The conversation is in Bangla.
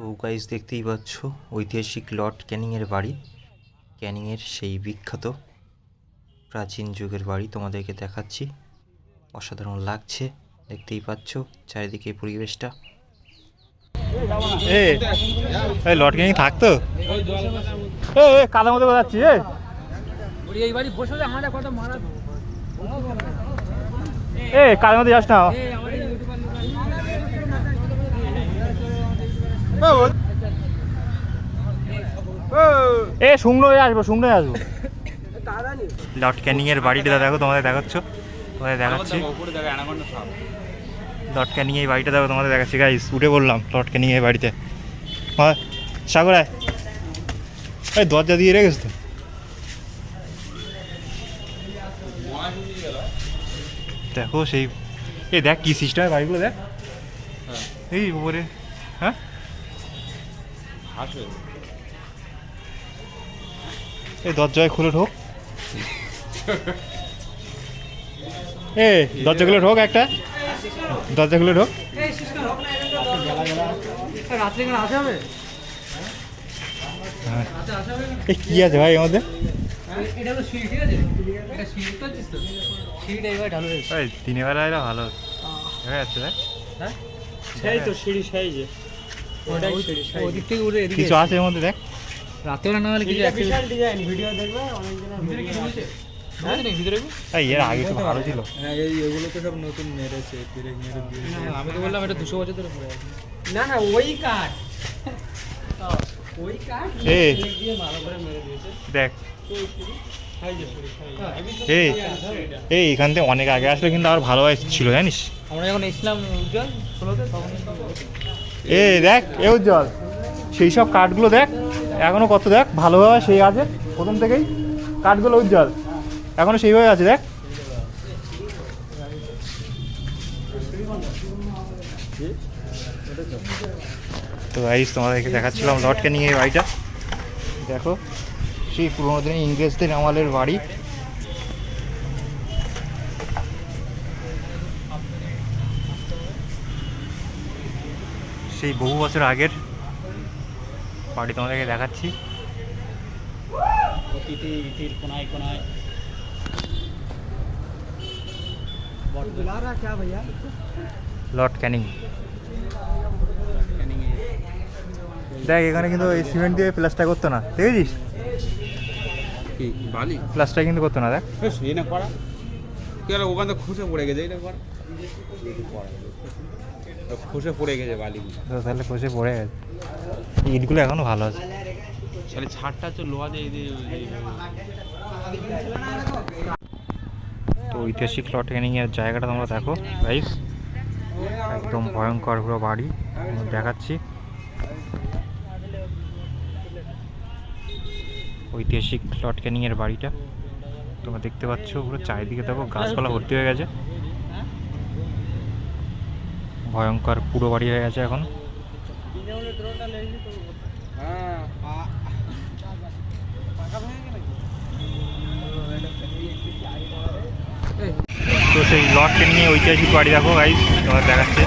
তো গাইজ দেখতেই পাচ্ছ ঐতিহাসিক লর্ড ক্যানিংয়ের বাড়ি। ক্যানিংয়ের সেই বিখ্যাত প্রাচীন যুগের বাড়ি তোমাদেরকে দেখাচ্ছি। অসাধারণ লাগছে দেখতেই পাচ্ছ চারিদিকে পরিবেশটা। এ এই লট ক্যানিং থাকতো? এ এ কাদার মধ্যে যাচ্ছি এ? এই বাড়ি বসে আমাদের কত মারা এ কাদার মধ্যে যাস না। এ শুকনো হয়ে আসব শুকনো হয়ে আসব। লর্ড ক্যানিংয়ের বাড়িটা দেখো তোমাদের দেখাচ্ছ তোমাদের দেখাচ্ছি। লর্ড ক্যানিং এই বাড়িটা দেখো তোমাদের দেখাচ্ছি। গাইস উঠে বললাম লর্ড ক্যানিং এই বাড়িতে সাগর আয়। এই দরজা দিয়ে রেখেছ তো? দেখো সেই এই দেখ কি সিস্টেমের বাড়িগুলো দেখ। এই উপরে হ্যাঁ? এই দরজায় খুলে ঢোক। এ দরজাগুলো ঢোক একটা। দরজাগুলো ঢোক। আসা হ্যাঁ। আসা কি আছে ভাই আমাদের এটা হলো সিঁড়ি ঠিক আছে? এটা সিঁড়ি তো আছিস তো? সিঁড়িটা এইভাবে ঢালু হয়েছে ওই দিনের বেলা এরা ভালো। দেখা যাচ্ছে হ্যাঁ? সেই তো সিঁড়ি সেই থেকে এদিকে কিছু আছে এর মধ্যে দেখ। রাত্রেবেলা না হলে কিছু বিশাল ডিজাইন ভিডিও দেখবে ভিতরে কি ভিতরে কি? এই এর আগে তো ভালো ছিল। হ্যাঁ এই এগুলো তো সব নতুন মেরেছে পেরেক মেরে দিয়েছে আমি তো বললাম এটা দুশো বছর ধরে পড়ে না না ওই কাঠ ওই কাঠ দিয়ে ভালো করে মেরে দিয়েছে। দেখ। এই এই এখান থেকে অনেক আগে আসলে কিন্তু আর ভালো ছিল জানিস? আমরা যখন ইসলাম উজ্জ্বল ষোলোতে তখন এ দেখ এ উজ্জ্বল সেই সব কাঠগুলো দেখ, এখনও কত দেখ, ভালোভাবে সেই আছে, প্রথম থেকেই। কাঠগুলো উজ্জ্বল এখনও সেইভাবে আছে, দেখ। তো গাইস তোমাদেরকে দেখাচ্ছিলাম লর্ড নিয়ে এই বাড়িটা। দেখো, সেই পুরোনো দিনের ইংরেজদের আমলের বাড়ি। সেই বহু বছর আগের বাড়ি তোমাদেরকে দেখাচ্ছি। প্রতিটি ইটির কোনায় কোনায় লর্ড ক্যানিং। দেখ এখানে কিন্তু এই সিমেন্ট দিয়ে প্লাস্টার করতো না। দেখেছিস? কি বালি? প্লাস্টার কিন্তু করতো না দেখ। ওখান থেকে খুশে পড়ে গেছে এটা করা। খুশে পড়ে গেছে বালিগুলো তাহলে কষে পড়ে গেছে। ইটগুলো এখনও ভালো আছে। তাহলে ছাড়টা তো লোহা দিয়ে তো ঐতিহাসিক ক্যানিং এর জায়গাটা তোমরা দেখো গাইস একদম ভয়ঙ্কর পুরো বাড়ি। দেখাচ্ছি। ঐতিহাসিক ক্যানিং এর বাড়িটা। তোমরা দেখতে পাচ্ছ পুরো চারিদিকে দেখো গাছপালা ভর্তি হয়ে গেছে। ভয়ঙ্কর, পুরো বাড়ি হয়ে গেছে এখন। তো সেই লটকে নিয়ে ঐতিহাসিক বাড়ি দেখো ভাই তোমার দেখাচ্ছে।